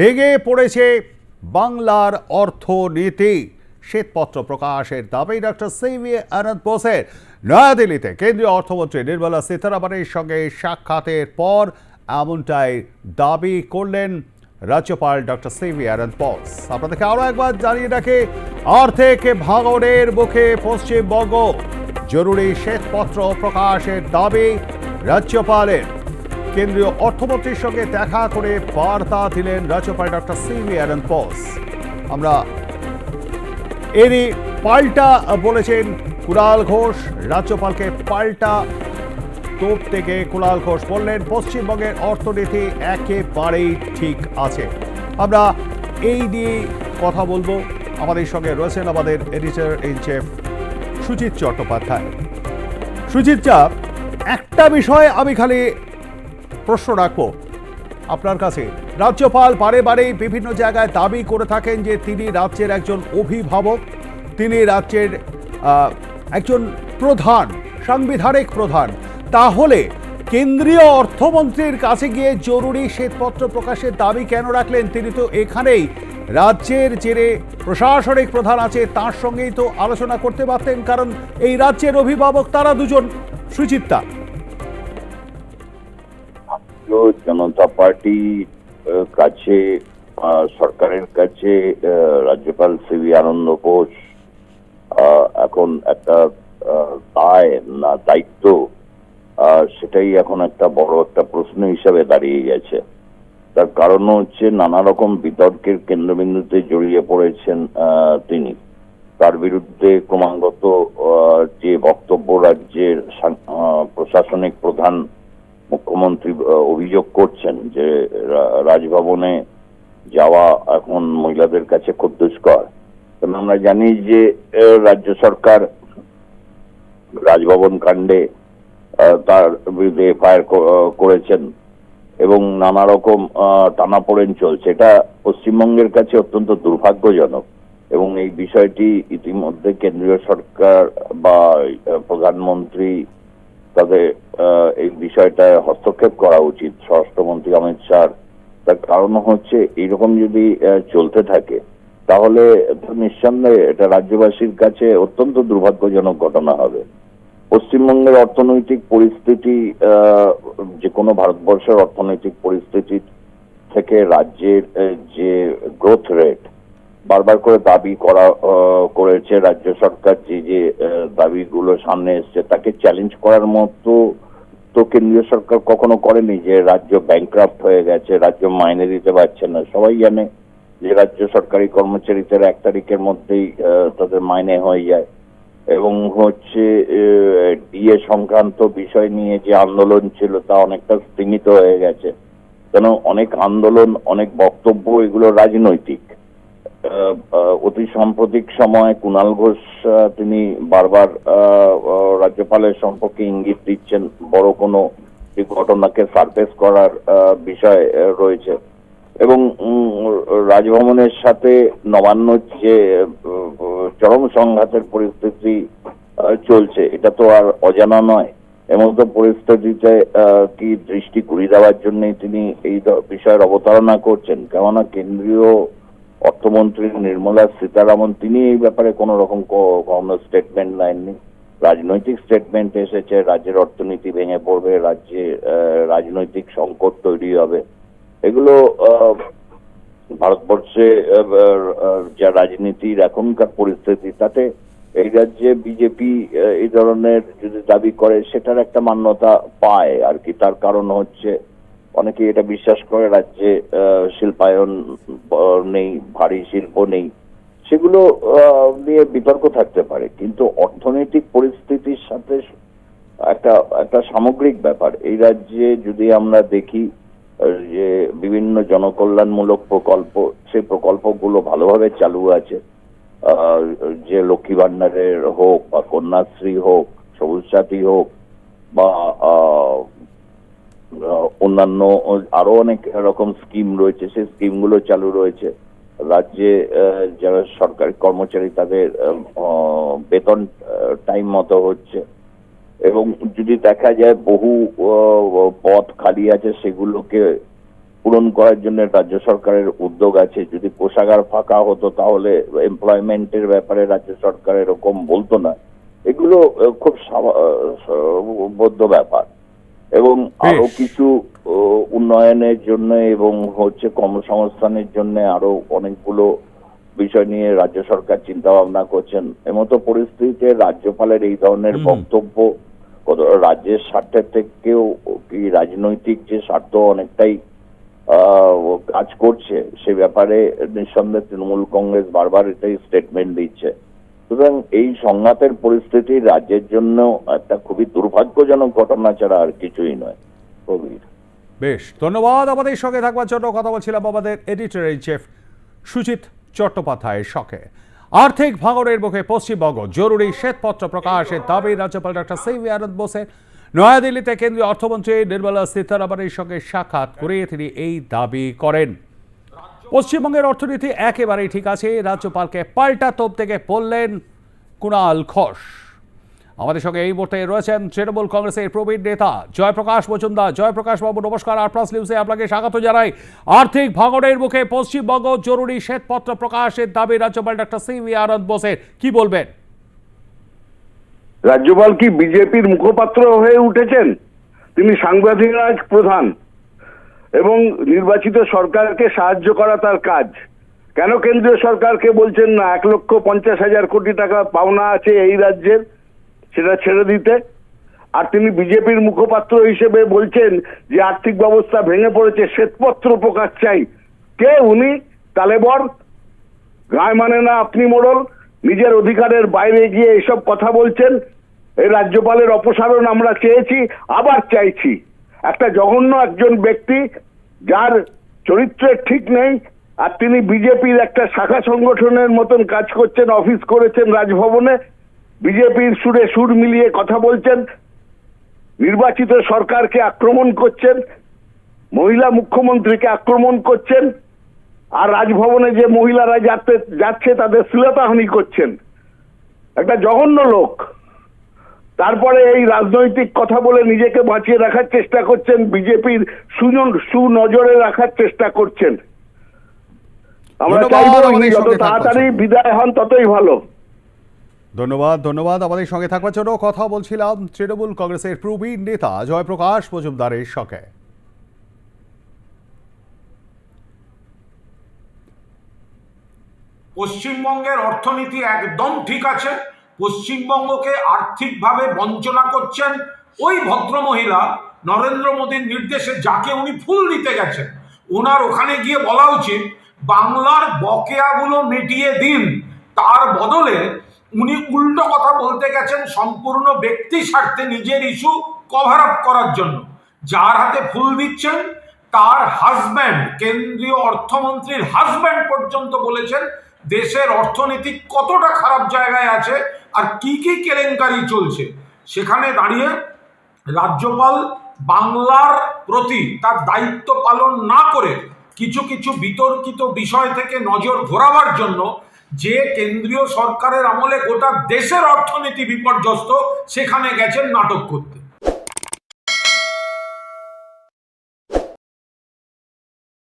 ভেঙে পড়েছে বাংলার অর্থনীতি। শ্বেতপত্র প্রকাশের দাবি ডক্টর সিভি আনন্দ বোসের। নয়াদিল্লিতে কেন্দ্রীয় অর্থমন্ত্রী নির্মলা সীতারামনের সঙ্গে সাক্ষাতের পর এমনটাই দাবি করলেন রাজ্যপাল ডক্টর সিভি আনন্দ বোস। আপনাদেরকে আরও একবার জানিয়ে রাখে আর্থিক ভাঙনের মুখে পশ্চিমবঙ্গ। জরুরি শ্বেতপত্র প্রকাশের দাবি রাজ্যপালের। কেন্দ্রীয় অর্থমন্ত্রীর সঙ্গে দেখা করে বার্তা দিলেন রাজ্যপাল ডক্টর সিভি আনন্দ পস আমরা এরই পাল্টা বলেছেন কুণাল ঘোষ, রাজ্যপালকে পাল্টা তোপ থেকে কুণাল ঘোষ বললেন, পশ্চিমবঙ্গের অর্থনীতি একেবারেই ঠিক আছে। আমরা এই নিয়ে কথা বলব। আমাদের সঙ্গে রয়েছেন আমাদের editor in chief Sujit Chattopadhyay. Sujit চা, একটা বিষয় আমি খালি প্রশ্ন রাখব আপনার কাছে রাজ্যপাল বারে বারেই বিভিন্ন জায়গায় দাবি করে থাকেন যে তিনি রাজ্যের একজন অভিভাবক, তিনি রাজ্যের একজন প্রধান, সাংবিধানিক প্রধান। তাহলে কেন্দ্রীয় অর্থমন্ত্রীর কাছে গিয়ে জরুরি শ্বেতপত্র প্রকাশের দাবি কেন রাখলেন? তিনি তো এখানেই রাজ্যের জেরে প্রশাসনিক প্রধান আছে, তার সঙ্গেই তো আলোচনা করতে পারতেন, কারণ এই রাজ্যের অভিভাবক তারা দুজন সুচিত্তা ভারতীয় জনতা পার্টি কাছে সরকারের কাছে রাজ্যপাল সিবি আনন্দ ঘোষ আহ, এখন একটা দায় না দায়িত্ব সেটাই এখন একটা বড় একটা প্রশ্ন হিসাবে দাঁড়িয়ে গেছে। তার কারণ হচ্ছে নানা রকম বিতর্কের কেন্দ্রবিন্দুতে জড়িয়ে পড়েছেন তিনি। তার বিরুদ্ধে ক্রমাগত যে বক্তব্য রাজ্যের প্রশাসনিক প্রধান মুখ্যমন্ত্রী অভিযোগ করছেন যে রাজভবনে যাওয়া এখন মহিলাদের কাছে খুব দুষ্কর। আমরা জানি যে রাজ্য সরকার রাজভবন কাণ্ডে তার বিরুদ্ধে এফআইআর করেছেন এবং নানা রকম টানাপোড়েন চলছে। এটা পশ্চিমবঙ্গের কাছে অত্যন্ত দুর্ভাগ্যজনক এবং এই বিষয়টি ইতিমধ্যে কেন্দ্রীয় সরকার বা প্রধানমন্ত্রী তাদের এই বিষয়টায় হস্তক্ষেপ করা উচিত। স্বরাষ্ট্রমন্ত্রী অমিত শাহ তার কারণ হচ্ছে, এইরকম যদি চলতে থাকে, তাহলে নিঃসন্দেহে এটা রাজ্যবাসীর কাছে অত্যন্ত দুর্ভাগ্যজনক ঘটনা হবে। পশ্চিমবঙ্গের অর্থনৈতিক পরিস্থিতি যে কোনো ভারতবর্ষের অর্থনৈতিক পরিস্থিতি থেকে রাজ্যের যে গ্রোথ রেট বারবার করে দাবি করা করেছে রাজ্য সরকার যে যে দাবিগুলো সামনে এসছে, তাকে চ্যালেঞ্জ করার মতো তো কেন্দ্রীয় সরকার কখনো করেনি যে রাজ্য ব্যাংক্রাফ্ট হয়ে গেছে, রাজ্য মাইনে দিতে পারছে না। সবাই জানে যে রাজ্য সরকারি কর্মচারীদের এক তারিখের মধ্যেই তাদের মাইনে হয়ে যায়। এবং হচ্ছে ডিএ সংক্রান্ত বিষয় নিয়ে যে আন্দোলন ছিল, তা অনেকটা স্তীমিত হয়ে গেছে। কেন, অনেক আন্দোলন, অনেক বক্তব্য এগুলো রাজনৈতিক। অতি সাম্প্রতিক সময় কুণাল ঘোষ তিনি বারবার রাজ্যপালের সম্পর্কে ইঙ্গিত দিচ্ছেন বড় কোনো ঘটনাকে সারফেস করার বিষয় রয়েছে। এবং রাজভবনের সাথে নবান্ন যে চরম সংঘাতের পরিস্থিতি চলছে এটা তো আর অজানা নয়। এমতো পরিস্থিতিতে আহ, কি দৃষ্টি ঘুরিয়ে দেওয়ার জন্যই তিনি এই বিষয়ের অবতারণা করছেন? কেননা কেন্দ্রীয় অর্থমন্ত্রী নির্মলা সীতারামন, তিনি এই ব্যাপারে কোনো রকম কোনো স্টেটমেন্ট নেননি। রাজনৈতিক স্টেটমেন্ট এসেছে, রাজ্যের অর্থনীতি ভেঙে পড়বে, রাজ্যে রাজনৈতিক সংকট তৈরি হবে। এগুলো ভারতবর্ষে যা রাজনীতির এখনকার পরিস্থিতি, তাতে এই রাজ্যে বিজেপি এই ধরনের যদি দাবি করে, সেটার একটা মান্যতা পায় আর কি। তার কারণ হচ্ছে অনেকে এটা বিশ্বাস করে, রাজ্যে শিল্পায়ন নেই, ভারী শিল্প নেই। সেগুলো নিয়ে বিতর্ক থাকতে পারে। কিন্তু অর্থনৈতিক পরিস্থিতির সাথে একটা একটা সামগ্রিক ব্যাপার। এই রাজ্যে যদি আমরা দেখি যে বিভিন্ন জনকল্যাণমূলক প্রকল্প সেই প্রকল্পগুলো ভালোভাবে চালু আছে। যে লক্ষ্মী ভান্ডারের হোক বা কন্যাশ্রী হোক, সবুজ সাথী হোক বা অন্যান্য আরও অনেক রকম স্কিম রয়েছে। সেই স্কিমগুলো চালু রয়েছে। রাজ্যে যারা সরকারি কর্মচারী তাদের বেতন টাইম মতো হচ্ছে। এবং যদি দেখা যায় বহু পথ খালি আছে সেগুলোকে পূরণ করার জন্য রাজ্য সরকারের উদ্যোগ আছে। যদি কোষাগার ফাঁকা হতো তাহলে এমপ্লয়মেন্টের ব্যাপারে রাজ্য সরকার এরকম বলতো না। এগুলো খুব স্বাভা- আহ, বদ্ধ ব্যাপার। এবং আরও কিছু উন্নয়নের জন্য এবং হচ্ছে কর্মসংস্থানের জন্য আরও অনেকগুলো বিষয় নিয়ে রাজ্য সরকার চিন্তা ভাবনা করছেন। এমতো পরিস্থিতিতে রাজ্যপালের এই ধরনের বক্তব্য কত- রাজ্যের স্বার্থের থেকেও কি রাজনৈতিক যে স্বার্থ অনেকটাই আহ, কাজ করছে সে ব্যাপারে নিঃসন্দেহে তৃণমূল কংগ্রেস বারবার এটাই স্টেটমেন্ট দিচ্ছে। সুতরাং এই সংঘাতের পরিস্থিতি রাজ্যের জন্য একটা খুবই দুর্ভাগ্যজনক ঘটনা ছাড়া আর কিছুই নয়। কবির বেশ, ধন্যবাদ আমাদের সঙ্গে থাকবার জন্য। কথা বলছিলাম আমাদের এডিটর ইন চিফ সুজিত চট্টোপাধ্যায়ের শখে। আর্থিক ভাঙনের মুখে পশ্চিমবঙ্গ, জরুরি শ্বেতপত্র প্রকাশের দাবি রাজ্যপাল ডক্টর সিভি আনন্দ বোসের। নয়াদিল্লিতে কেন্দ্রীয় অর্থমন্ত্রী নির্মলা সীতারামনের সঙ্গে সাক্ষাৎ করে তিনি এই দাবি করেন। পশ্চিমবঙ্গের অর্থনীতি একেবারেই ঠিক আছে। রাজ্যপালকে পাল্টা তোপ থেকে বললেন কুণাল ঘোষ। আমাদের সঙ্গে এই মুহূর্তে রয়েছেন তৃণমূল কংগ্রেসের প্রবীণ নেতা জয়প্রকাশ মজুমদার। জয়প্রকাশ বাবু, নমস্কার। আর প্লাস নিউজে আপনাকে স্বাগত জানাই। আর্থিক ভাঙনের মুখে পশ্চিমবঙ্গ জরুরি শ্বেতপত্র প্রকাশের দাবি রাজ্যপাল ডক্টর সি ভি আনন্দ বোসের। কি বলবেন? রাজ্যপাল কি বিজেপির মুখপাত্র হয়ে উঠেছেন? তিনি সাংবাদিক প্রধান। এবং নির্বাচিত সরকারকে সাহায্য করা তার কাজ। কেন কেন্দ্রীয় সরকারকে বলছেন না, এক লক্ষ পঞ্চাশ হাজার কোটি টাকা পাওনা আছে এই রাজ্যের, সেটা ছেড়ে দিতে? আর তিনি বিজেপির মুখপাত্র হিসেবে বলছেন যে আর্থিক ব্যবস্থা ভেঙে পড়েছে, শ্বেতপত্র প্রকাশ চাই। কে উনি? তালেবর? গায়ে মানে না আপনি মোড়ল? নিজের অধিকারের বাইরে গিয়ে এসব কথা বলছেন? এই রাজ্যপালের অপসারণ আমরা চেয়েছি, আবার চাইছি। একটা জঘন্য একজন ব্যক্তি যার চরিত্রের ঠিক নেই, আর তিনি বিজেপির একটা শাখা সংগঠনের মতন কাজ করছেন, অফিস করেছেন রাজভবনে। বিজেপির সুরে সুর মিলিয়ে কথা বলছেন। নির্বাচিত সরকারকে আক্রমণ করছেন। মহিলা মুখ্যমন্ত্রীকে আক্রমণ করছেন। আর রাজভবনে যে মহিলারা যাতে যাচ্ছে, তাদের শ্লীলতাহানি করছেন। একটা জঘন্য লোক। তারপরে এই রাজনৈতিক কথা বলে নিজেকে বাঁচিয়ে রাখার চেষ্টা করছেন বিজেপির সুজন সুনজরে রাখার চেষ্টা করছেন। আমরা ধন্যবাদ, চাইব যত তাড়াতাড়ি বিদায় হন ততই ভালো। ধন্যবাদ ধন্যবাদ আমাদের সঙ্গে থাকবার জন্য। কথা বলছিলাম তৃণমূল কংগ্রেসের প্রবীণ নেতা জয়প্রকাশ মজুমদারের শখে পশ্চিমবঙ্গের অর্থনীতি একদম ঠিক আছে। পশ্চিমবঙ্গকে আর্থিকভাবে বঞ্চনা করছেন ওই ভদ্রমহিলা নরেন্দ্র মোদীর নির্দেশে যাকে উনি ফুল দিতে গেছেন। ওনার ওখানে গিয়ে বলা উচিত, বাংলার বকেয়াগুলো মিটিয়ে দিন। তার বদলে উনি উল্টো কথা বলতে গেছেন সম্পূর্ণ ব্যক্তি স্বার্থে নিজের ইস্যু কভার আপ করার জন্য। যার হাতে ফুল দিচ্ছেন, তার হাজব্যান্ড কেন্দ্রীয় অর্থমন্ত্রীর হাজব্যান্ড পর্যন্ত বলেছেন, দেশের অর্থনীতি কতটা খারাপ জায়গায় আছে আর কি কি কেলেঙ্কারি চলছে? সেখানে দাঁড়িয়ে রাজ্যপাল বাংলার প্রতি তার দায়িত্ব পালন না করে কিছু কিছু বিতর্কিত বিষয় থেকে নজর ঘোরাবার জন্য যে কেন্দ্রীয় সরকারের আমলে গোটা দেশের অর্থনীতি বিপর্যস্ত, সেখানে গেছেন নাটক করতে